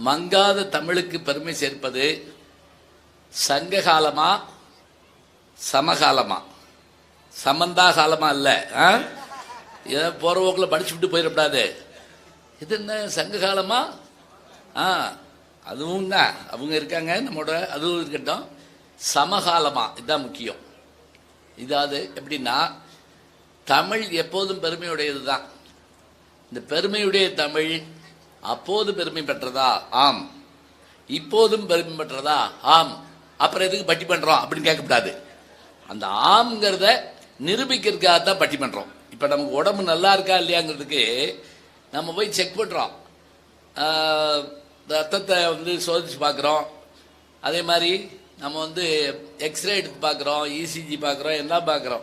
மங்காத தமிழுக்கு பெருமை சேர்ப்பது சங்க காலமா சமகாலமா? சமந்தா காலமா இல்லை ஆ? ஏதோ போற போக்கில் படிச்சு விட்டு போயிடக்கூடாது. இது என்ன சங்க காலமா ஆ அதுவும் தான் அவங்க இருக்காங்க நம்மளோட அதுவும் இருக்கட்டும். சமகாலமா இதுதான் முக்கியம். இதாவது எப்படின்னா தமிழ் எப்போதும் பெருமையுடையது தான் இந்த பெருமையுடைய தமிழ் அப்போது பெருமை பெற்றதா? ஆம். இப்போதும் பெருமை பெற்றதா? ஆம். அப்புறம் எதுக்கு பட்டி பண்றோம் அப்படின்னு கேட்கக்கூடாது. அந்த ஆம்ங்கிறத நிரூபிக்கிறதுக்காக தான் பட்டி பண்றோம். இப்ப நமக்கு உடம்பு நல்லா இருக்கா இல்லையாங்கிறதுக்கு நம்ம போய் செக் பண்றோம். ரத்தத்தை வந்து சோதிச்சு பார்க்குறோம். அதே மாதிரி நம்ம வந்து எக்ஸ்ரே எடுத்து பார்க்குறோம் இசிஜி பார்க்குறோம் எல்லாம் பார்க்குறோம்.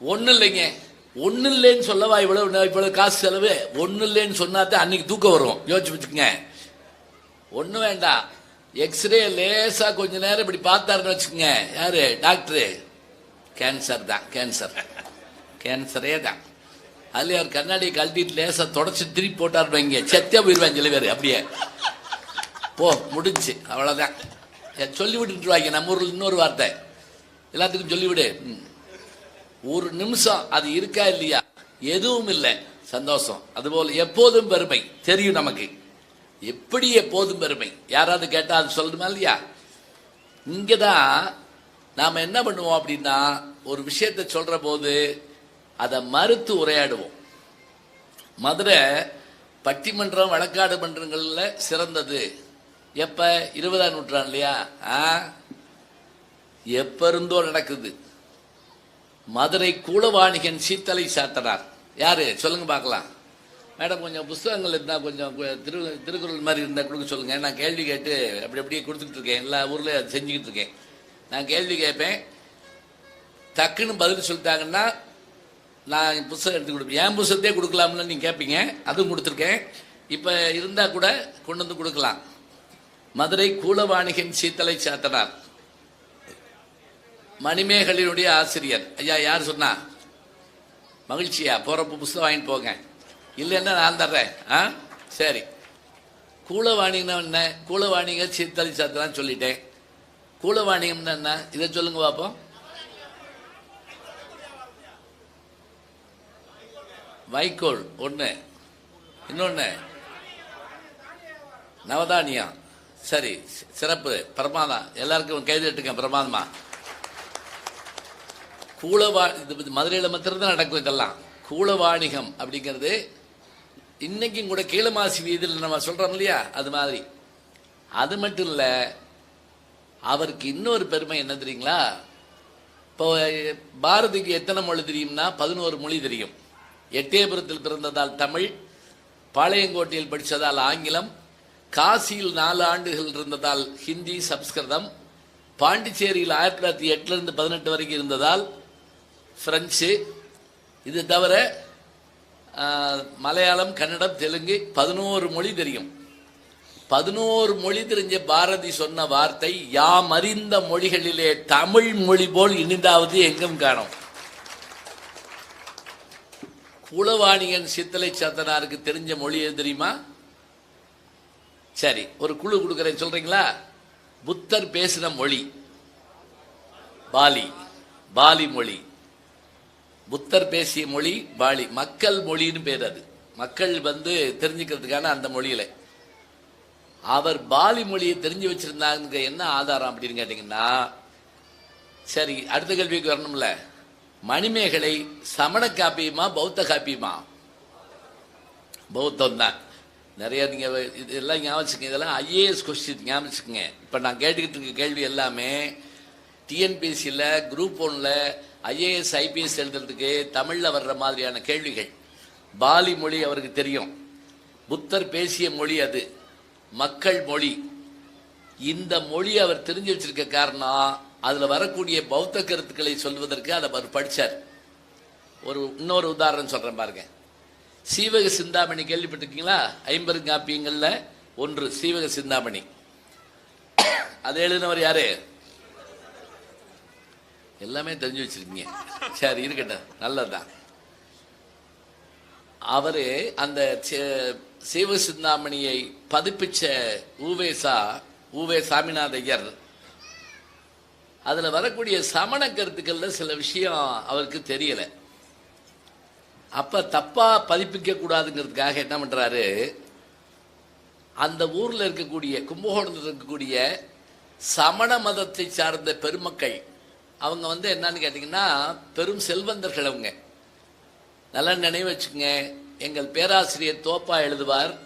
ஒன்றும் இல்லைங்க. ஒன்றும் இல்லைன்னு சொல்லவா இவ்வளவு இவ்வளவு காசு செலவு? ஒன்றும் இல்லைன்னு சொன்னா தான் அன்னைக்கு தூக்கம் வரும். யோசிச்சு வச்சுக்கோங்க. ஒன்றும் வேண்டாம். எக்ஸ்ரே லேசா கொஞ்ச நேரம் இப்படி பார்த்தாருன்னு வச்சுக்கோங்க. யாரு? டாக்டரு. கேன்சர் தான் கேன்சர் கேன்சரே தான். அதுல அவர் கண்ணாடியை கழட்டிட்டு லேசா தொடச்சு திருப்பி போட்டாருன்னு வைங்க. செத்தே போயிருவாங்க சில பேர். அப்படியே. போ முடிஞ்சு. அவ்வளவுதான். சொல்லி விட்டுருவாங்க நம்ம ஊர்ல இன்னொரு வார்த்தை. எல்லாத்துக்கும் சொல்லிவிடு. ம். ஒரு நிமிஷம் அது இருக்கா இல்லையா? எதுவும் இல்லை. சந்தோஷம். அதுபோல எப்போதும் பெருமை. தெரியும் நமக்கு. எப்படி எப்போதும் பெருமை? யாராவது கேட்டால் அது சொல்லணுமா இல்லையா? இங்கதான் நாம என்ன பண்ணுவோம் அப்படின்னா ஒரு விஷயத்தை சொல்ற போது அதை மறுத்து உரையாடுவோம். மதுரை பட்டிமன்றம் வழக்காடு மன்றங்கள்ல சிறந்தது. எப்ப? இருபதாம் நூற்றாண்டுலையா? ஆ? எப்ப இருந்தோ நடக்குது. மதுரை கூலவாணிகன் சீத்தலை சாத்தனார். யாரு? சொல்லுங்க பார்க்கலாம். மேடம் கொஞ்சம் புஸ்தகங்கள் இருந்தால் கொஞ்சம் திரு திருக்குறள் மாதிரி இருந்தால் கொடுக்க சொல்லுங்க. நான் கேள்வி கேட்டு அப்படி அப்படியே கொடுத்துட்டு இருக்கேன். எல்லா ஊர்லயும் அது செஞ்சுக்கிட்டு இருக்கேன். நான் கேள்வி கேட்பேன். டக்குன்னு பதில் சொல்லிட்டாங்கன்னா நான் புஸ்தகம் எடுத்து கொடுப்பேன். என் புஸ்தகத்தையே கொடுக்கலாம்னு நீங்க கேட்பீங்க. அதுவும் கொடுத்துருக்கேன். இப்போ இருந்தா கூட கொண்டு வந்து கொடுக்கலாம். மதுரை கூலவாணிகன் சீத்தலை சாத்தனார். மணிமேகலினுடைய ஆசிரியர். ஐயா யார் சொன்னா? மகிழ்ச்சியா? போறப்ப புஸ்தகம் வாங்கிட்டு போங்க. இல்லைன்னா நான் தர்றேன். ஆ? சரி. கூலவாணிகம்னா என்ன? கூலவாணிக சீத்தலை சாத்தனான்னு சொல்லிட்டேன். கூலவாணிகம்னா என்ன? இதை சொல்லுங்க பார்ப்போம் வைக்கோல் ஒன்று இன்னொன்று நவதானியம். சரி சிறப்பு. பிரமாதம். எல்லாருக்கும் கைது எட்டுக்கேன் பிரமாதமா. கூலவா இது இது மதுரையில் மாத்திரம் நடக்கும் இதெல்லாம். கூலவாணிகம் அப்படிங்கிறது இன்னைக்கும் கூட கீழமாசி வீதியில் நம்ம சொல்கிறோம் இல்லையா? அது மாதிரி. அது மட்டும் இல்லை அவருக்கு இன்னொரு பெருமை என்ன தெரியுங்களா? இப்போ பாரதிக்கு எத்தனை மொழி தெரியும்னா பதினோரு மொழி தெரியும். எட்டயபுரத்தில் பிறந்ததால் தமிழ் பாளையங்கோட்டையில் படித்ததால் ஆங்கிலம் காசியில் நாலு ஆண்டுகள் இருந்ததால் ஹிந்தி சம்ஸ்கிருதம் பாண்டிச்சேரியில் ஆயிரத்தி தொள்ளாயிரத்தி எட்டுலேருந்து பதினெட்டு வரைக்கும் இருந்ததால் பிரெஞ்சு. இது தவிர மலையாளம் கன்னடம் தெலுங்கு பதினோரு மொழி தெரியும். பதினோரு மொழி தெரிஞ்ச பாரதி சொன்ன வார்த்தை யாம் அறிந்த மொழிகளிலே தமிழ் மொழி போல் இனிந்தாவது எங்கும் காணோம். குளவாணியன் சித்தலை சாத்தனாருக்கு தெரிஞ்ச மொழி எது தெரியுமா? சரி ஒரு குழு கொடுக்குறேன் சொல்றீங்களா? புத்தர் பேசின மொழி பாலி பாலி மொழி. புத்தர் பேசிய மொழி பாலி மக்கள் மொழின்னு பேர் அது. மக்கள் வந்து தெரிஞ்சுக்கிறதுக்கான அந்த மொழியில. அவர் பாலி மொழியை தெரிஞ்சு வச்சிருந்தாங்க என்ன ஆதாரம் அப்படின்னு கேட்டீங்கன்னா சரி அடுத்த கேள்விக்கு வரணும்ல. மணிமேகலை சமண காப்பியமா பௌத்த காப்பியமா? பௌத்தம் தான். நிறைய நீங்க இதெல்லாம் ஞாபகம் இதெல்லாம் ஐஏஎஸ் கொஸ்டின் ஞாபகம் இப்போ இப்ப நான் கேட்டுக்கிட்டு இருக்க கேள்வி எல்லாமே டிஎன்பிஎஸ்சியில் குரூப் ஒன்ல ஐஏஎஸ் ஐபிஎஸ் எழுதுறதுக்கு தமிழில் வர்ற மாதிரியான கேள்விகள். பாலி மொழி அவருக்கு தெரியும். புத்தர் பேசிய மொழி அது. மக்கள் மொழி. இந்த மொழி அவர் தெரிஞ்சு வச்சிருக்க காரணம் அதில் வரக்கூடிய பௌத்த கருத்துக்களை சொல்வதற்கு அதை அவர் படிச்சார். ஒரு இன்னொரு உதாரணம் சொல்கிறேன் பாருங்க. சீவக சிந்தாமணி கேள்விப்பட்டிருக்கீங்களா? ஐம்பருங்காப்பியங்களில் ஒன்று சீவக சிந்தாமணி. அதை எழுதினவர் யாரு? எல்லாமே தெரிஞ்சு வச்சிருக்கீங்க. சரி இருக்கட்டும். நல்லதுதான். அவரு அந்த சிவ சிந்தாமணியை பதிப்பிச்ச ஊவேசா ஊவே சாமிநாதையர் அதுல வரக்கூடிய சமண கருத்துக்கள்ல சில விஷயம் அவருக்கு தெரியல. அப்ப தப்பா பதிப்பிக்க கூடாதுங்கிறதுக்காக என்ன பண்றாரு? அந்த ஊர்ல இருக்கக்கூடிய கும்பகோணத்தில் இருக்கக்கூடிய சமண மதத்தை சார்ந்த பெருமக்கள் அவங்க வந்து என்னன்னு கேட்டிங்கன்னா பெரும் செல்வந்தர்கள் அவங்க. நல்லா நினைவு வச்சுக்கோங்க. எங்கள் பேராசிரியர் தோப்பா எழுதுவார்.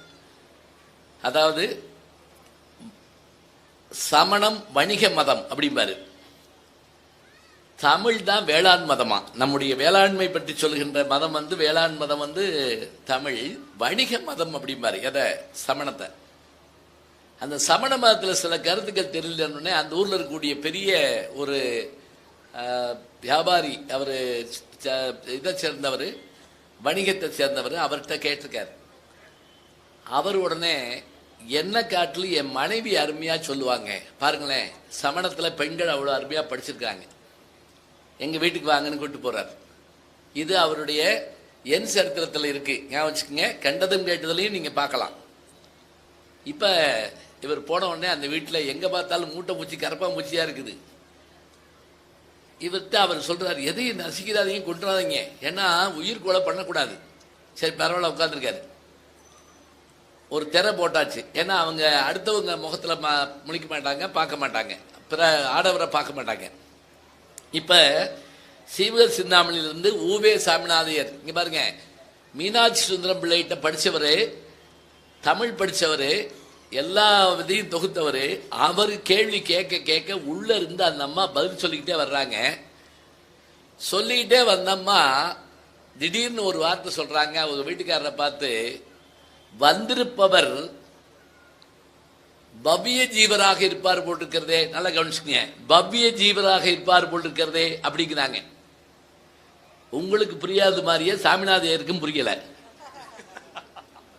அதாவது சமணம் வணிக மதம் அப்படிம்பாரு. தமிழ் தான் வேளாண் மதமா? நம்முடைய வேளாண்மை பற்றி சொல்கின்ற மதம் வந்து வேளாண் மதம் வந்து தமிழ் வணிக மதம் அப்படிம்பாரு எதை? சமணத்தை. அந்த சமண மதத்தில் சில கருத்துக்கள் தெரியலன்னு அந்த ஊரில் இருக்கக்கூடிய பெரிய ஒரு வியாபாரி அவர் இதை சேர்ந்தவர் வணிகத்தை சேர்ந்தவர் அவர்கிட்ட கேட்டிருக்கார். அவர் உடனே என்ன காட்டிலும் என் மனைவி அருமையாக சொல்லுவாங்க. பாருங்களேன் சமணத்தில் பெண்கள் அவ்வளோ அருமையாக படிச்சிருக்காங்க எங்கள் வீட்டுக்கு வாங்கன்னு கூப்பிட்டு போகிறார் இது அவருடைய என் சரித்திரத்தில் இருக்குது ஞாபகம் வச்சுக்கோங்க. கண்டதும் கேட்டதுலையும் நீங்கள் பார்க்கலாம். இப்போ இவர் போன உடனே அந்த வீட்டில் எங்கே பார்த்தாலும் மூட்டை பூச்சி கரப்பாம்பூச்சியாக இருக்குது. இவர்கிட்ட அவர் சொல்றாரு எதையும் நசிக்கிறாதீங்க கொண்டுறாதீங்க ஏன்னா உயிர் கொலை பண்ணக்கூடாது. சரி பரவாயில்ல உட்காந்துருக்காரு ஒரு திரை போட்டாச்சு. ஏன்னா அவங்க அடுத்தவங்க முகத்தில் ம முழிக்க மாட்டாங்க பார்க்க மாட்டாங்க. பிற ஆடவரை பார்க்க மாட்டாங்க. இப்போ சீவக சிந்தாமணிலிருந்து ஊவே சாமிநாதையர் இங்கே பாருங்க மீனாட்சி சுந்தரம் பிள்ளைகிட்ட படித்தவர் தமிழ் படித்தவர் எல்லா இதையும் தொகுத்தவர். அவர் கேள்வி கேட்க கேட்க உள்ள இருந்து அந்த அம்மா பதில் சொல்லிக்கிட்டே வர்றாங்க. சொல்லிக்கிட்டே வந்தம்மா திடீர்னு ஒரு வார்த்தை சொல்றாங்க. அவங்க வீட்டுக்காரரை பார்த்து வந்திருப்பவர் பவ்ய ஜீவராக இருப்பார் போட்டிருக்கிறதே. நல்லா கவனிச்சுக்கங்க. பவ்ய ஜீவராக இருப்பார் போட்டிருக்கிறதே அப்படிங்கிறாங்க. உங்களுக்கு புரியாத மாதிரியே சாமிநாதையருக்கும் புரியல.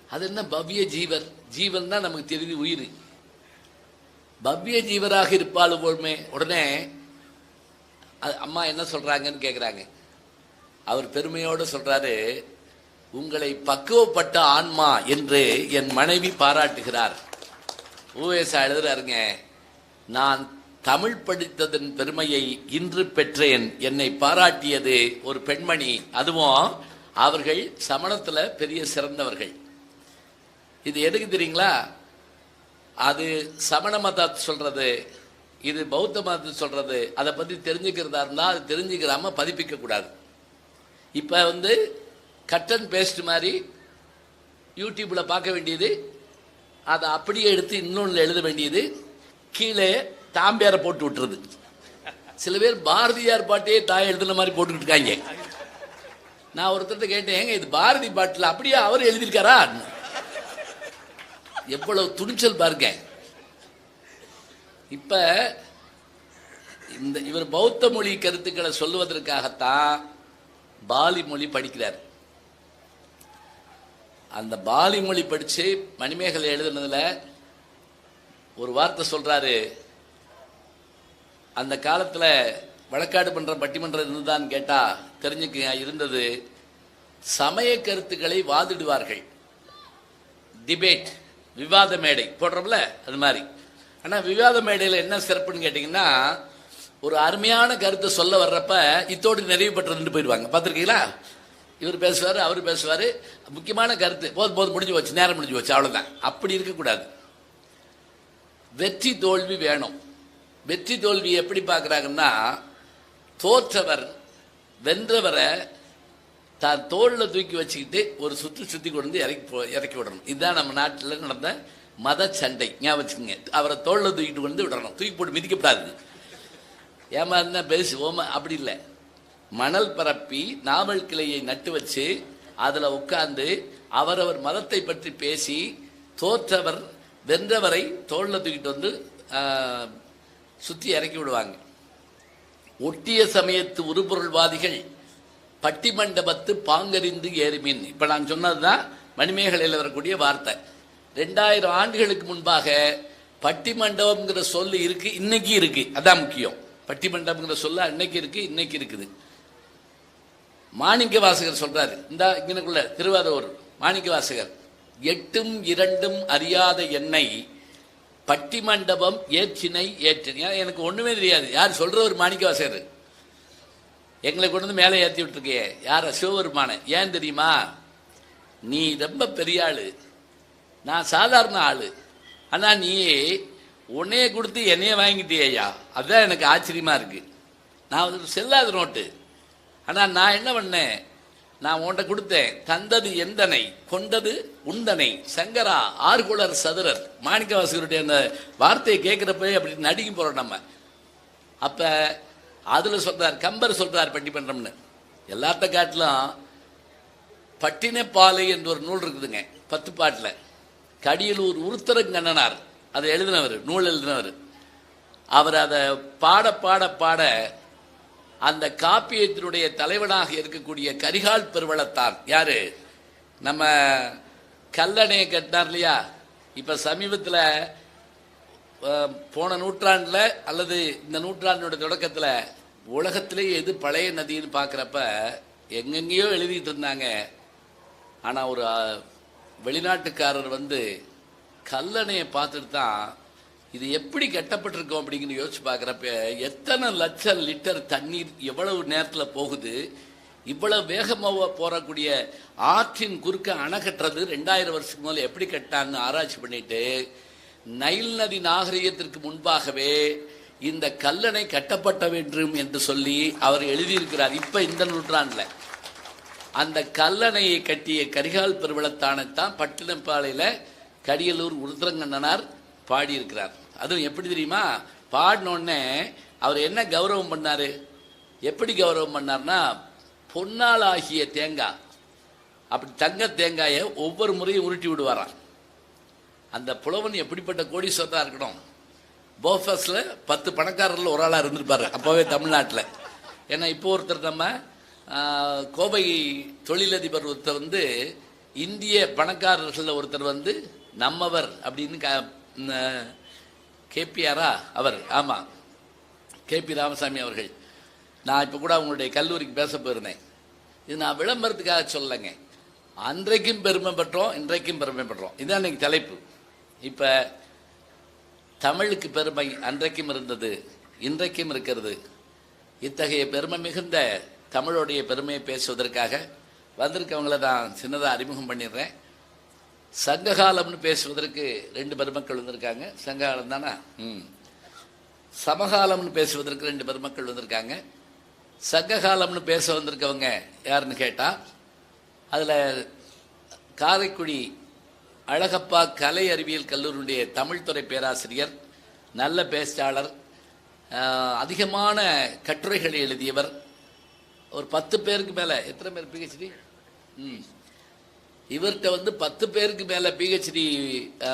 அது என்ன பவ்ய ஜீவர்? ஜீவன் தான் நமக்கு தெரிஞ்சு உயிர். பவ்ய ஜீவராக இருப்பாள் போலுமே உடனே அம்மா என்ன சொல்றாங்கன்னு கேட்குறாங்க அவர் பெருமையோடு சொல்றாரு உங்களை பக்குவப்பட்ட ஆன்மா என்று என் மனைவி பாராட்டுகிறார். ஊவேசா எழுதுறாருங்க நான் தமிழ் படித்ததன் பெருமையை இன்று பெற்றேன். என்னை பாராட்டியது ஒரு பெண்மணி. அதுவும் அவர்கள் சமணத்தில் பெரிய சிறந்தவர்கள். இது எதுக்கு தெரியுங்களா? அது சமண மதத்தை சொல்றது இது பௌத்த மதத்தை சொல்றது அதை பத்தி தெரிஞ்சுக்கிறதா இருந்தால் அது தெரிஞ்சுக்கிறாம பதிப்பிக்க கூடாது. இப்ப வந்து கட் அண்ட் பேஸ்ட் மாதிரி யூடியூப்ல பார்க்க வேண்டியது அதை அப்படியே எடுத்து இன்னொன்று எழுத வேண்டியது கீழே தாம்பியாரை போட்டு விட்டுறது. சில பேர் பாரதியார் பாட்டையே தாய் எழுதுன மாதிரி போட்டுக்கிட்டு இருக்காங்க. நான் ஒருத்தர்ட்ட கேட்டேன் ஏங்க இது பாரதி பாட்டில் அப்படியே அவர் எழுதியிருக்காரா? எவ்வளவு துணிச்சல் பாருங்க. இப்ப இந்த இவர் பௌத்த மொழி கருத்துக்களை சொல்லுவதற்காகத்தான் பாலி மொழி படிக்கிறார். அந்த பாலி மொழி படிச்சு மணிமேகலை எழுதுனதுல ஒரு வார்த்தை சொல்றாரு. அந்த காலத்துல வழக்காடு பண்ணுற பட்டிமன்றம் இருந்ததான்னு கேட்டா தெரிஞ்சுக்க இருந்தது சமய கருத்துக்களை வாதிடுவார்கள். டிபேட் விவாத மேடை போடுறோம்ல அது மாதிரி. ஆனா விவாத மேடையில் என்ன சிறப்புன்னு கேட்டிங்கன்னா ஒரு அருமையான கருத்தை சொல்ல வர்றப்ப இத்தோடு நிறைவு பெற்றதுன்னு போயிடுவாங்க. பார்த்துருக்கீங்களா? இவர் பேசுவார் அவர் பேசுவார். முக்கியமான கருத்து போது போது முடிஞ்சு போச்சு நேரம் முடிஞ்சு போச்சு அவ்வளோதான் அப்படி இருக்கக்கூடாது. வெற்றி தோல்வி வேணும். வெற்றி தோல்வி எப்படி பார்க்குறாங்கன்னா தோற்றவர் வென்றவரை தான் தோளில் தூக்கி வச்சுக்கிட்டு ஒரு சுற்றி சுற்றி கொண்டு வந்து இறக்கி போ இறக்கி விடணும். இதுதான் நம்ம நாட்டில் நடந்த மத சண்டை. ஞாபகம் வச்சுக்கோங்க. அவரை தோளில் தூக்கிட்டு கொண்டு வந்து விடணும். தூக்கி போட்டு மிதிக்கப்படாது. ஏமா இருந்தா பேசு ஓம அப்படி இல்லை. மணல் பரப்பி நாவல் கிளையை நட்டு வச்சு அதில் உட்கார்ந்து அவரவர் மதத்தை பற்றி பேசி தோற்றவர் வென்றவரை தோளில் தூக்கிட்டு வந்து சுற்றி இறக்கி விடுவாங்க. ஒட்டிய சமயத்து உருபொருள்வாதிகள் பட்டிமண்டபத்து பாங்கறிந்து ஏறுமின். இப்ப நான் சொன்னதுதான் மணிமேகலையில் வரக்கூடிய வார்த்தை. ரெண்டாயிரம் ஆண்டுகளுக்கு முன்பாக பட்டிமண்டபம்ங்கிற சொல் இருக்கு இன்னைக்கு இருக்கு. அதான் முக்கியம். பட்டிமண்டபம்ங்கிற சொல்லு அன்னைக்கு இருக்கு இன்னைக்கு இருக்குது. மாணிக்க வாசகர் சொல்றாரு. இந்த இங்கனுக்குள்ள திருவாரூர் மாணிக்க வாசகர். எட்டும் இரண்டும் அறியாத என்னை பட்டிமண்டபம் ஏற்றினை ஏற்றினை. ஏன்னா எனக்கு ஒண்ணுமே தெரியாது. யார் சொல்ற ஒரு மாணிக்க வாசகர்? எங்களை கொண்டு வந்து மேலே ஏற்றி விட்டுருக்கே யாரை? சிவபெருமான. ஏன் தெரியுமா? நீ ரொம்ப பெரிய ஆள். நான் சாதாரண ஆள். ஆனால் நீ உன்னையே கொடுத்து என்னையே வாங்கிட்டியா அதுதான் எனக்கு ஆச்சரியமாக இருக்குது நான் வந்து செல்லாத நோட்டு. ஆனால் நான் என்ன பண்ணேன்? நான் உன்கிட்ட கொடுத்தேன் தந்தது எந்தனை கொண்டது உந்தனை. சங்கரா ஆர்குலர் சதுரர். மாணிக்கவாசகருடைய அந்த வார்த்தையை கேட்குறப்ப அப்படி நடிக்க போகிறோம் நம்ம. அப்போ அதில் சொல்றார் கம்பர் சொல்றார் பட்டிமன்றம்னு எல்லாத்த காட்டிலும் பட்டினப்பாலை என்ற ஒரு நூல் இருக்குதுங்க பத்து பாட்டில். கடியலூர் உருத்தரங்கண்ணனார் அதை எழுதினவர் நூல் எழுதினவர். அவர் அதை பாட பாட பாட அந்த காப்பியத்தினுடைய தலைவனாக இருக்கக்கூடிய கரிகால் பெருவளத்தான் யாரு? நம்ம கல்லணையை கட்டினார் இல்லையா? இப்போ சமீபத்தில் போன நூற்றாண்டில் அல்லது இந்த நூற்றாண்டோட தொடக்கத்தில் உலகத்திலேயே எது பழைய நதின்னு பார்க்குறப்ப எங்கெங்கேயோ எழுதிட்டு இருந்தாங்க. ஆனால் ஒரு வெளிநாட்டுக்காரர் வந்து கல்லணையை பார்த்துட்டு தான் இது எப்படி கட்டப்பட்டிருக்கோம் அப்படிங்கிற யோசிச்சு பார்க்குறப்ப எத்தனை லட்சம் லிட்டர் தண்ணீர் எவ்வளவு நேரத்தில் போகுது இவ்வளவு வேகமாக போகக்கூடிய ஆற்றின் குறுக்க அணை கட்டுறது ரெண்டாயிரம் வருஷத்துக்கு முதல்ல எப்படி கட்டான்னு ஆராய்ச்சி பண்ணிட்டு நைல் நதி நாகரிகத்திற்கு முன்பாகவே இந்த கல்லணை கட்டப்பட்ட வேண்டும் என்று சொல்லி அவர் எழுதியிருக்கிறார். இப்ப இந்த நூற்றாண்டில். அந்த கல்லணையை கட்டிய கரிகால் பெருவளத்தானத்தான் பட்டினப்பாளையில் கடியலூர் உருத்திரங்கண்ணனார் பாடியிருக்கிறார். அதுவும் எப்படி தெரியுமா? பாடினோடனே அவர் என்ன கௌரவம் பண்ணார்? எப்படி கௌரவம் பண்ணார்னா பொன்னால் ஆகிய தேங்காய் அப்படி தங்க தேங்காயை ஒவ்வொரு முறையும் உருட்டி விடுவாராம். அந்த புலவன் எப்படிப்பட்ட கோடீஸ்வரராக இருக்கணும்? போஃபஸில் பத்து பணக்காரரில் ஒரு ஆளாக இருந்திருப்பார் அப்போவே தமிழ்நாட்டில். ஏன்னா இப்போ ஒருத்தர் நம்ம கோவை தொழிலதிபர் ஒருத்தர் வந்து இந்திய பணக்காரர்களில் ஒருத்தர் வந்து நம்மவர் அப்படின்னு கேபிஆரா? அவர் ஆமாம் கேபி ராமசாமி அவர்கள். நான் இப்போ கூட அவங்களுடைய கல்லூரிக்கு பேச போயிருந்தேன். இது நான் விளம்பரத்துக்காக சொல்லலைங்க. அன்றைக்கும் பெருமை பெற்றோம் இன்றைக்கும் பெருமை பெற்றோம் இதுதான் இன்னைக்கு தலைப்பு. இப்போ தமிழுக்கு பெருமை அன்றைக்கும் இருந்தது இன்றைக்கும் இருக்கிறது. இத்தகைய பெருமை மிகுந்த தமிழுடைய பெருமையை பேசுவதற்காக வந்திருக்கவங்கள நான் சின்னதாக அறிமுகம் பண்ணிடுறேன். சங்ககாலம்னு பேசுவதற்கு ரெண்டு பெருமக்கள் வந்திருக்காங்க. சங்ககாலம் தானா? ம். சமகாலம்னு பேசுவதற்கு ரெண்டு பெருமக்கள் வந்திருக்காங்க. சங்ககாலம்னு பேச வந்திருக்கவங்க யாருன்னு கேட்டால் அதில் காரைக்குடி அழகப்பா கலை அறிவியல் கல்லூரியுடைய தமிழ்துறை பேராசிரியர் நல்ல பேச்சாளர் அதிகமான கட்டுரைகளை எழுதியவர். ஒரு பத்து பேருக்கு மேலே எத்தனை பேர் பிஹெச்டி ம். இவர்கிட்ட வந்து பத்து பேருக்கு மேலே பிஹெச்டி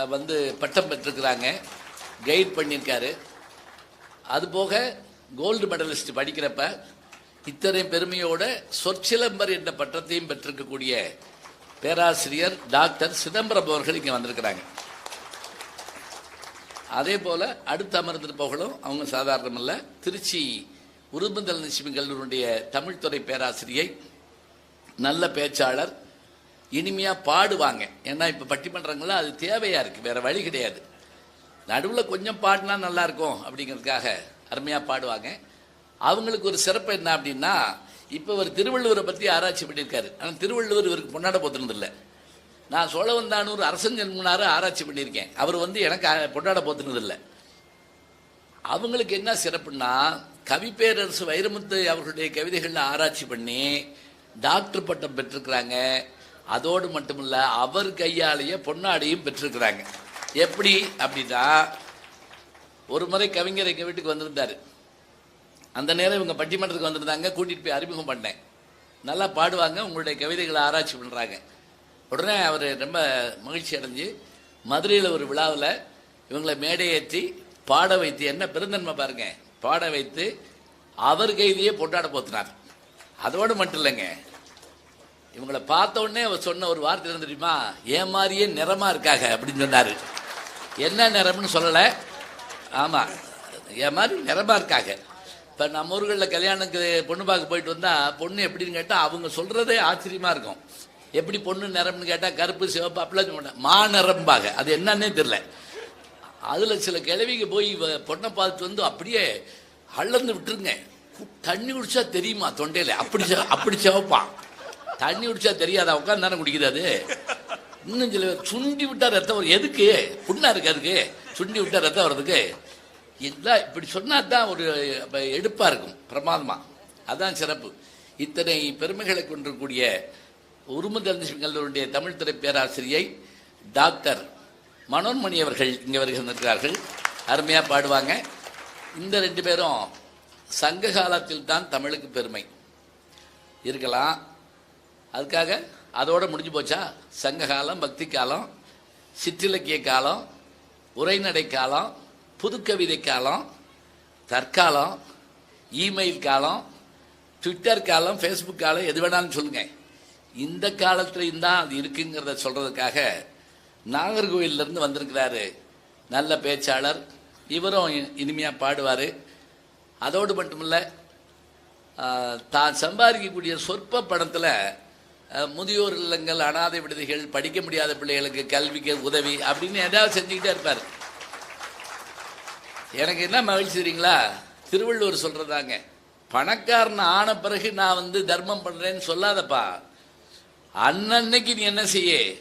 வந்து பட்டம் பெற்றிருக்கிறாங்க. கைட் பண்ணியிருக்காரு. அதுபோக கோல்டு மெடலிஸ்ட் படிக்கிறப்ப இத்தனை பெருமையோட சொற்சிலம்பர் என்ற பட்டத்தையும் பெற்றிருக்கக்கூடிய பேராசிரியர் டாக்டர் சிதம்பரம் அவர்கள் இங்கே வந்திருக்கிறாங்க. அதே போல அடுத்து அமர்ந்திருப்பவர்களும் அவங்க சாதாரணமல்ல திருச்சி உருபந்தல் நிச்சிமி கல்லூரியுடைய தமிழ்துறை பேராசிரியை நல்ல பேச்சாளர் இனிமையாக பாடுவாங்க. ஏன்னா இப்போ பட்டிமன்றங்கள்லாம் அது தேவையாக இருக்குது வேற வழி கிடையாது. நடுவில் கொஞ்சம் பாடினா நல்லாயிருக்கும் அப்படிங்கிறதுக்காக அருமையாக பாடுவாங்க. அவங்களுக்கு ஒரு சிறப்பு என்ன அப்படின்னா இப்போ ஒரு திருவள்ளுவரை பற்றி ஆராய்ச்சி பண்ணியிருக்காரு. ஆனால் திருவள்ளுவர் இவருக்கு பொன்னாட போத்துனது நான் சோழவந்தானூர் அரசன் ஜென்மனாரு ஆராய்ச்சி பண்ணியிருக்கேன். அவர் வந்து எனக்கு பொன்னாட போத்துனது அவங்களுக்கு என்ன சிறப்புன்னா கவிப்பேரரசு வைரமுத்து அவர்களுடைய கவிதைகளில் ஆராய்ச்சி பண்ணி டாக்டர் பட்டம் பெற்றிருக்கிறாங்க. அதோடு மட்டுமில்ல அவர் கையாலேயே பொன்னாடியும் பெற்றிருக்கிறாங்க. எப்படி? அப்படின்னா ஒரு முறை கவிஞர் எங்கள் வீட்டுக்கு வந்திருந்தார். அந்த நேரம் இவங்க பட்டிமன்றத்துக்கு வந்திருந்தாங்க கூட்டிட்டு போய் அறிமுகம் பண்ணேன். நல்லா பாடுவாங்க உங்களுடைய கவிதைகளை ஆராய்ச்சி பண்ணுறாங்க உடனே அவர் ரொம்ப மகிழ்ச்சி அடைஞ்சு மதுரையில் ஒரு விழாவில் இவங்களை மேடையேற்றி பாட வைத்து என்ன பெருந்தன்மை பாருங்க பாட வைத்து அவர் கைதியே பொட்டாட போத்தினார். அதோடு மட்டும் இல்லைங்க இவங்களை பார்த்த உடனே அவர் சொன்ன ஒரு வார்த்தை இருந்து தெரியுமா? ஏன் மாதிரியே நிறமா இருக்காங்க அப்படின்னு சொன்னார். என்ன நிறம்னு சொல்லலை. ஆமாம் ஏன் மாதிரி நிறமா இருக்காங்க இப்போ நம்ம ஊர்களில் கல்யாணத்துக்கு பொண்ணு பார்க்க போயிட்டு வந்தால் பொண்ணு எப்படின்னு கேட்டால் அவங்க சொல்கிறதே ஆச்சரியமாக இருக்கும். எப்படி பொண்ணு நிறம்னு கேட்டால் கருப்பு சிவப்பு அப்படிலாம் சொல்ல மா நிறம்பாக அது என்னன்னே தெரில அதில் சில கிழவிக்கு போய் பொண்ணை பார்த்துட்டு வந்து அப்படியே அள்ளந்து விட்டுருங்க. தண்ணி குடிச்சா தெரியுமா தொண்டையில்? அப்படி செ- அப்படி சிவப்பான் தண்ணி குடிச்சா தெரியாதா? உட்காந்து தானே குடிக்குது அது. இன்னும் சில சுண்டி விட்டா ரத்தம் வரும். எதுக்கு? புண்ணா இருக்கு அதுக்கு. சுண்டி விட்டா ரத்தம் வர்றதுக்கு. இதெல்லாம் இப்படி சொன்னா தான் ஒரு எடுப்பாக எடுப்பா இருக்கும் பிரமாதமா. அதான் சிறப்பு. இத்தனை பெருமைகளை கொண்டிருக்கூடிய உருமதந்திரி கல்லூரியுடைய தமிழ் துறை பேராசிரியை டாக்டர் மனோன்மணி அவர்கள் இங்கே வருகின்றார்கள் அருமையாக பாடுவாங்க. இந்த ரெண்டு பேரும் சங்க காலத்தில் தான் தமிழுக்கு பெருமை. இருக்கலாம். அதுக்காக அதோடு முடிஞ்சு போச்சா? சங்க காலம் பக்தி காலம் சிற்றிலக்கிய காலம் உரைநடை காலம் புது கவிதை காலம் தற்காலம் இமெயில் காலம் ட்விட்டர் காலம் ஃபேஸ்புக் காலம் எது வேணாலும் சொல்லுங்க. இந்த காலத்துலையும் தான் அது இருக்குங்கிறத சொல்கிறதுக்காக நாகர்கோவிலிருந்து வந்திருக்கிறாரு. நல்ல பேச்சாளர். இவரும் இ- பாடுவார். அதோடு மட்டுமில்ல தான் சம்பாதிக்கக்கூடிய சொற்ப பணத்தில் முதியோர் இல்லங்கள் அனாதை விடுதிகள் படிக்க முடியாத பிள்ளைகளுக்கு கல்விக்கு உதவி அப்படின்னு ஏதாவது செஞ்சுக்கிட்டே இருப்பார். எனக்கு என்ன மகிழ்ச்சி தெரியுங்களா? திருவள்ளுவர் சொல்றதாங்க பணக்காரன் ஆன பிறகு நான் வந்து தர்மம் பண்றேன்னு சொல்லாதப்பா. அன்னன்னைக்கு நீ என்ன செய்ய?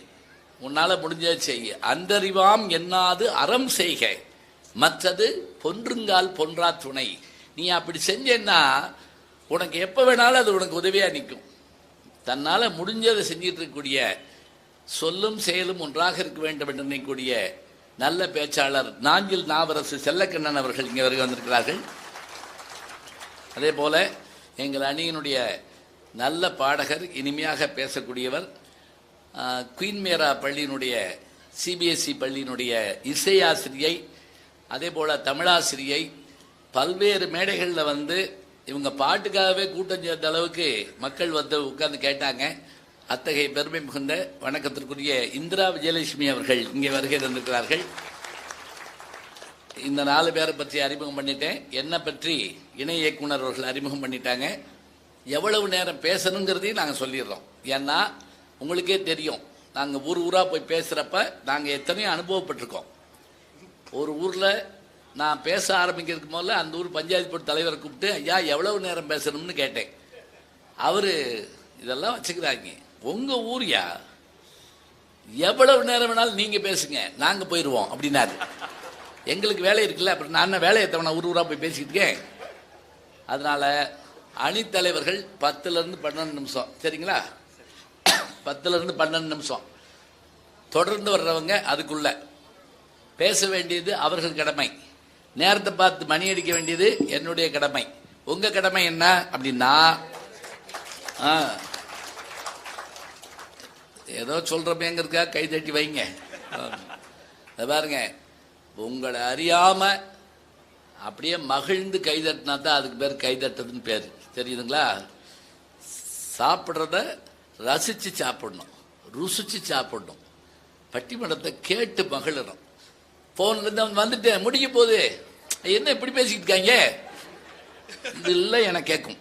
உன்னால முடிஞ்சதை செய்ய அந்தறிவாம் என்னாது அறம் செய்க. மற்றது பொன்றுங்கால் பொன்றா துணை. நீ அப்படி செஞ்சேன்னா உனக்கு எப்போ வேணாலும் அது உனக்கு உதவியா நிற்கும். தன்னால் முடிஞ்சதை செஞ்சிட்டு இருக்கக்கூடிய சொல்லும் செயலும் ஒன்றாக இருக்க வேண்டும் என்று நினைக்கக்கூடிய நல்ல பேச்சாளர் நாஞ்சில் நாவரசு செல்லக்கண்ணன் அவர்கள் இங்கே வருகை வந்திருக்கிறார்கள். அதே போல எங்கள் அணியினுடைய நல்ல பாடகர் இனிமையாக பேசக்கூடியவர் குயின் மேரா பள்ளியினுடைய சிபிஎஸ்இ பள்ளியினுடைய இசையாசிரியை அதே போல தமிழாசிரியை பல்வேறு மேடைகளில் வந்து இவங்க பாட்டுக்காகவே கூட்டம் சேர்ந்த அளவுக்கு மக்கள் வந்து உட்கார்ந்து கேட்டாங்க. அத்தகைய பெருமை மிகுந்த வணக்கத்திற்குரிய இந்திரா விஜயலட்சுமி அவர்கள் இங்கே வருகை தந்திருக்கிறார்கள். இந்த நாலு பேரை பற்றி அறிமுகம் பண்ணிட்டேன். என்னை பற்றி இணை இயக்குனர் அவர்கள் அறிமுகம் பண்ணிட்டாங்க. எவ்வளவு நேரம் பேசணுங்கிறதையும் நாங்கள் சொல்லிடுறோம். ஏன்னா உங்களுக்கே தெரியும். நாங்கள் ஊர் ஊராக போய் பேசுகிறப்ப நாங்கள் எத்தனையோ அனுபவப்பட்டிருக்கோம். ஒரு ஊரில் நான் பேச ஆரம்பிக்கிறதுக்கு முதல்ல அந்த ஊர் பஞ்சாயத்து போர்டு தலைவரை கூப்பிட்டு ஐயா எவ்வளவு நேரம் பேசணும்னு கேட்டேன். அவர் இதெல்லாம் வச்சுக்கிறாங்க. உங்கள் ஊர்யா? எவ்வளவு நேரம் வேணாலும் நீங்கள் பேசுங்க நாங்கள் போயிடுவோம் அப்படின்னாரு. எங்களுக்கு வேலை இருக்குல்ல அப்புறம் நான் என்ன வேலையை தவணை ஊர் ஊராக போய் பேசிக்கிட்டு இருக்கேன்? அதனால் அணித்தலைவர்கள் பத்துலேருந்து பன்னெண்டு நிமிஷம் சரிங்களா? பத்துலேருந்து பன்னெண்டு நிமிஷம். தொடர்ந்து வர்றவங்க அதுக்குள்ள. பேச வேண்டியது அவர்கள் கடமை. நேரத்தை பார்த்து மணி அடிக்க வேண்டியது என்னுடைய கடமை. உங்கள் கடமை என்ன அப்படின்னா ஆ, ஏதோ சொல்றமேங்கிறதுக்கா கை தட்டி வைங்க. அதை பாருங்க உங்களை அறியாம அப்படியே மகிழ்ந்து கை தட்டினா தான் அதுக்கு பேர் கை தட்டுறதுன்னு பேர். தெரியுதுங்களா? சாப்பிட்றத ரசிச்சு சாப்பிடணும் ருசிச்சு சாப்பிடணும். பட்டிமன்றத்தை கேட்டு மகிழணும். போன்ல இருந்து அவன் வந்துட்டேன் முடிக்க போகுது. என்ன இப்படி பேசிக்கிட்டு இருக்காங்க? இது இல்லை என கேட்கும்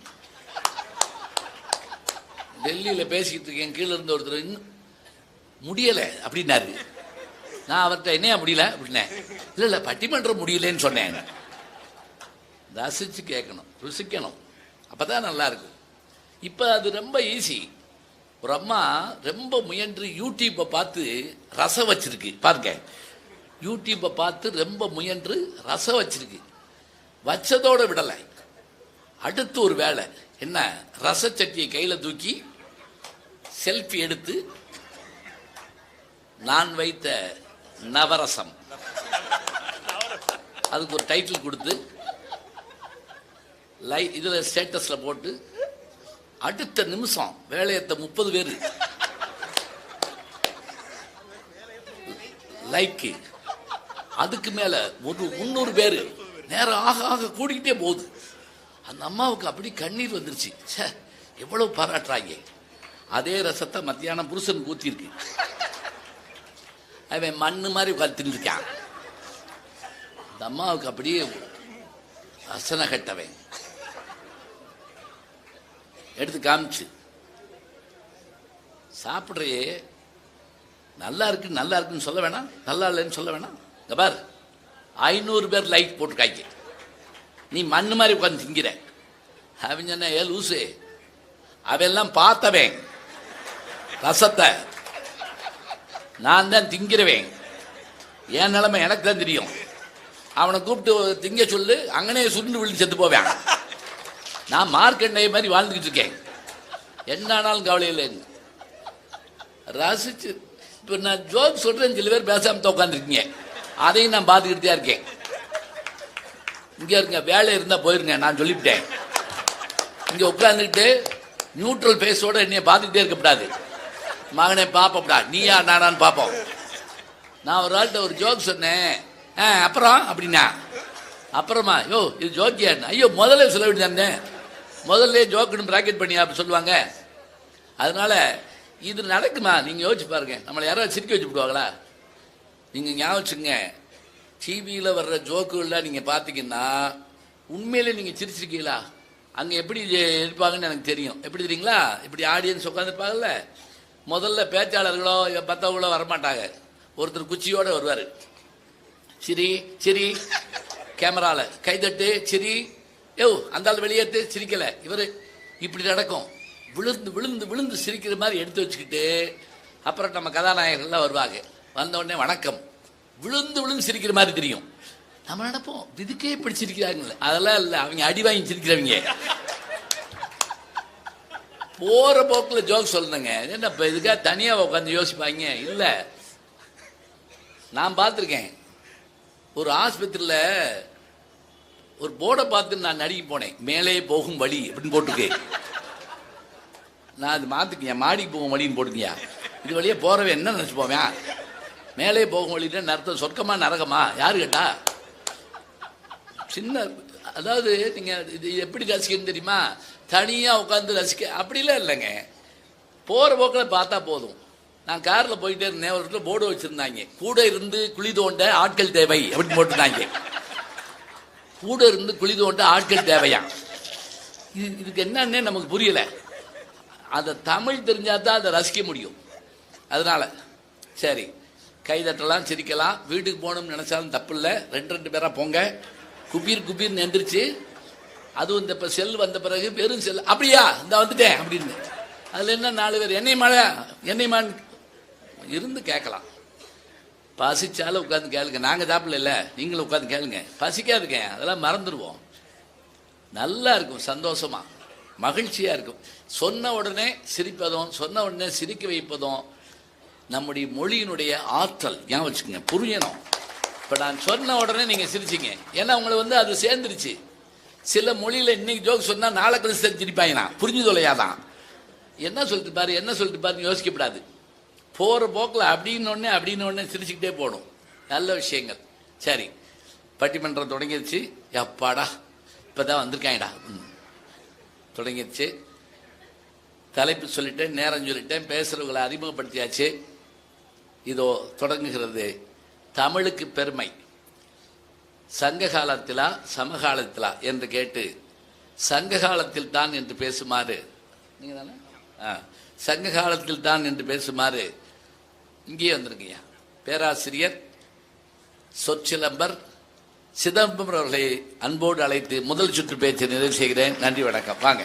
டெல்லியில் பேசிக்கிட்டு இருக்கேன் கீழே இருந்து ஒருத்தர் இன்னும் முடியலை அப்படின்னாரு. நான் அவர்கிட்ட என்னையா முடியல? அப்படின்னேன். இல்லை இல்லை பட்டிமன்றம் முடியலன்னு சொன்னேன். ரசிச்சு கேட்கணும் ருசிக்கணும். அப்போ தான் நல்லாயிருக்கும் இப்போ அது ரொம்ப ஈஸி ஒரு அம்மா ரொம்ப முயன்று யூடியூப்பை பார்த்து ரசம் வச்சிருக்கு. பாருங்க. யூடியூப்பை பார்த்து ரொம்ப முயன்று ரசம் வச்சிருக்கு. வச்சதோட விடலை. அடுத்து ஒரு வேலை. என்ன? ரசச்சட்டியை கையில் தூக்கி செல்ஃபி எடுத்து நான் வைத்த நவரசம். அதுக்கு ஒரு டைட்டில் கொடுத்து லை இதில் ஸ்டேட்டஸில் போட்டு அடுத்த நிமிஷம் வேலையத்த முப்பது பேர். லைக்கு அதுக்கு மேலே ஒரு முந்நூறு பேர். நேரம் ஆக ஆக கூடிக்கிட்டே போகுது. அந்த அம்மாவுக்கு அப்படி கண்ணீர் வந்துருச்சு. ச்சே எவ்வளோ பாராட்டுறாங்க. அதே ரசத்தை மத்தியானம் புருஷன் ஊத்திருக்கு அவன் மண்ணு மாதிரி உட்காந்து இருக்கான். இந்த அம்மாவுக்கு அப்படியே அசன கட்டவன். எடுத்து காமிச்சு. சாப்பிட்றையே. நல்லா இருக்கு நல்லா இருக்குன்னு சொல்ல வேணாம். நல்லா இல்லைன்னு சொல்ல வேணாம். இந்த பார். ஐநூறு பேர் லைட் போட்டு காய்க்க நீ மண்ணு மாதிரி உட்காந்து திங்கிற. அவன் சொன்ன ஏ லூசு. அவெல்லாம் பார்த்தவன். ரசத்தை நான் தான் திங்கிறவேன். என் நிலைமை எனக்கு தான் தெரியும். அவனை கூப்பிட்டு திங்க சொல்லு அங்கனே சுருண்டு விழுந்து செத்து போவேன். நான் மார்க்கெண்டைய மாதிரி வாழ்ந்துக்கிட்டு இருக்கேன். என்ன ஆனாலும் கவலை இல்லைன்னு ரசிச்சு இப்போ நான் ஜோக் சொல்றேன் சில பேர் பேசாமல் உட்காந்துருக்கீங்க அதையும் நான் பார்த்துக்கிட்டே இருக்கேன். இங்க இருங்க வேலை இருந்தா போயிருங்க நான் சொல்லிவிட்டேன். இங்க உட்காந்துக்கிட்டு நியூட்ரல் பேஸோட என்னைய பார்த்துக்கிட்டே இருக்கக்கூடாது மகனே பாப்போம்டா. நீயா நானான்னு பார்ப்போம் நான் ஒரு ஆள்கிட்ட ஒரு ஜோக் சொன்னேன். ஆ அப்புறம்? அப்படின்னா? அப்புறமா யோ இது ஜோக்கியா ஐயோ முதல்ல சொல்ல வேண்டியதானே முதல்ல ஜோக்குன்னு ப்ராக்கெட் பண்ணியா அப்படி சொல்லுவாங்க. அதனால இது நடக்குமா? நீங்கள் யோசிச்சு பாருங்க. நம்மளை யாராவது சிரிக்க வச்சு விடுவாங்களா? நீங்கள் ஞாபகம் வச்சுங்க டிவியில் வர்ற ஜோக்குகள்லாம் நீங்கள் பார்த்தீங்கன்னா உண்மையிலே நீங்கள் சிரிச்சிருக்கீங்களா? அங்கே எப்படி இது இருப்பாங்கன்னு எனக்கு தெரியும். எப்படி தெரியுங்களா? இப்படி ஆடியன்ஸ் உட்காந்துருப்பாங்கல்ல முதல்ல பேச்சாளர்களோ இல்ல மற்றவங்களோ வரமாட்டாங்க. ஒருத்தர் குச்சியோடு வருவார். சிரி சிரி கேமராவில் கைதட்டு சிரி. ஏவ் அந்த வெளியேற்று சிரிக்கலை. இவர் இப்படி நடக்கும். விழுந்து விழுந்து விழுந்து சிரிக்கிற மாதிரி எடுத்து வச்சுக்கிட்டு அப்புறம் நம்ம கதாநாயகர்கள்லாம் வருவாங்க. வந்தவுடனே வணக்கம். விழுந்து விழுந்து சிரிக்கிற மாதிரி தெரியும். நம்ம நினைப்போம் இதுக்கே இப்படி சிரிக்கிறாங்களே அதெல்லாம் இல்லை அவங்க அடி வாங்கி சிரிக்கிறவங்க. போற போக்குல ஜோக் சொல்லுங்க என்ன இப்போ இதுக்காக தனியா உட்காந்து யோசிப்பாங்க? இல்ல. நான் பார்த்துருக்கேன் ஒரு ஆஸ்பத்திரியில ஒரு போர்டை பார்த்து நான் நடிக்க போனேன். மேலே போகும் வழி அப்படின்னு போட்டுருக்கேன் நான் அது மாத்துக்கியா மாடிக்கு போகும் வழின்னு போட்டுக்கியா? இது வழியே போறவன் என்ன நினைச்சு போவேன்? மேலே போகும் வழின்னு அர்த்தம்? சொர்க்கமா நரகமா? யாரு கேட்டா? சின்ன அதாவது நீங்க இது எப்படி ரசிக்கணும் தெரியுமா? தனியாக உட்காந்து ரசிக்க அப்படிலாம் இல்லைங்க. போகிற போக்கில் பார்த்தா போதும். நான் காரில் போயிட்டே இருந்தேன் ஒரு இடத்துல போர்டு வச்சுருந்தாங்க. கூட இருந்து குழி தோண்ட ஆட்கள் தேவை அப்படின்னு போட்டிருந்தாங்க. கூட இருந்து குழி தோண்ட ஆட்கள் தேவையா? இது இதுக்கு என்னன்னே நமக்கு புரியலை. அதை தமிழ் தெரிஞ்சால் தான் அதை ரசிக்க முடியும். அதனால் சரி கைதட்டலாம் சிரிக்கலாம். வீட்டுக்கு போகணும்னு நினச்சாலும் தப்பு இல்லை ரெண்டு ரெண்டு பேராக போங்க. குபீர் குபீர்னு எந்திரிச்சு அதுவும் இந்த இப்போ செல் வந்த பிறகு பெரும் செல். அப்படியா? இந்த வந்துட்டேன் அப்படின்னு. அதில் என்ன நாலு பேர்? என்னை மழை என்னை மான் இருந்து கேட்கலாம். பசிச்சாலும் உட்காந்து கேளுங்க. நாங்கள் சாப்பிடல இல்லை. நீங்களும் உட்காந்து கேளுங்க. பசிக்காதுங்க. அதெல்லாம் மறந்துடுவோம். நல்லா இருக்கும் சந்தோஷமா. மகிழ்ச்சியா இருக்கும். சொன்ன உடனே சிரிப்பதும் சொன்ன உடனே சிரிக்க வைப்பதும் நம்முடைய மொழியினுடைய ஆற்றல். ஏன் வச்சுக்கோங்க புரியணும். இப்போ நான் சொன்ன உடனே நீங்கள் சிரிச்சிங்க. ஏன்னா உங்களை வந்து அது சேர்ந்துருச்சு. சில மொழியில் இன்னைக்கு ஜோக் சொன்னால் நாளை கழிச்சு சிரிப்பாங்க நான் புரிஞ்சு தொலையாதான் என்ன சொல்லிட்டு பாரு என்ன சொல்லிட்டு பாருன்னு யோசிக்கப்படாது போகிற போக்கில் அப்படின்னு ஒன்று அப்படின்னு ஒன்று சிரிச்சுக்கிட்டே போகணும். நல்ல விஷயங்கள். சரி. பட்டிமன்றம் தொடங்கிருச்சு எப்பாடா? இப்போ தான் வந்திருக்காங்கடா ம். தொடங்கிருச்சு தலைப்பு சொல்லிட்டேன் நேரம் சொல்லிட்டேன் பேசுகிறவங்களை அறிமுகப்படுத்தியாச்சு. இதோ தொடங்குகிறது தமிழுக்கு பெருமை. சங்க காலத்திலா சமகாலத்திலா என்று கேட்டு சங்க காலத்தில் தான் என்று பேசுமாறு. நீங்க தானே ஆ சங்க காலத்தில் தான் என்று பேசுமாறு. இங்கேயே வந்திருக்கீங்க. பேராசிரியர் சொற்சிலம்பர் சிதம்பரம் அவர்களை அன்போடு அழைத்து முதல் சுற்று பேச்சை நிறைவு செய்கிறேன். நன்றி வணக்கம். வாங்க.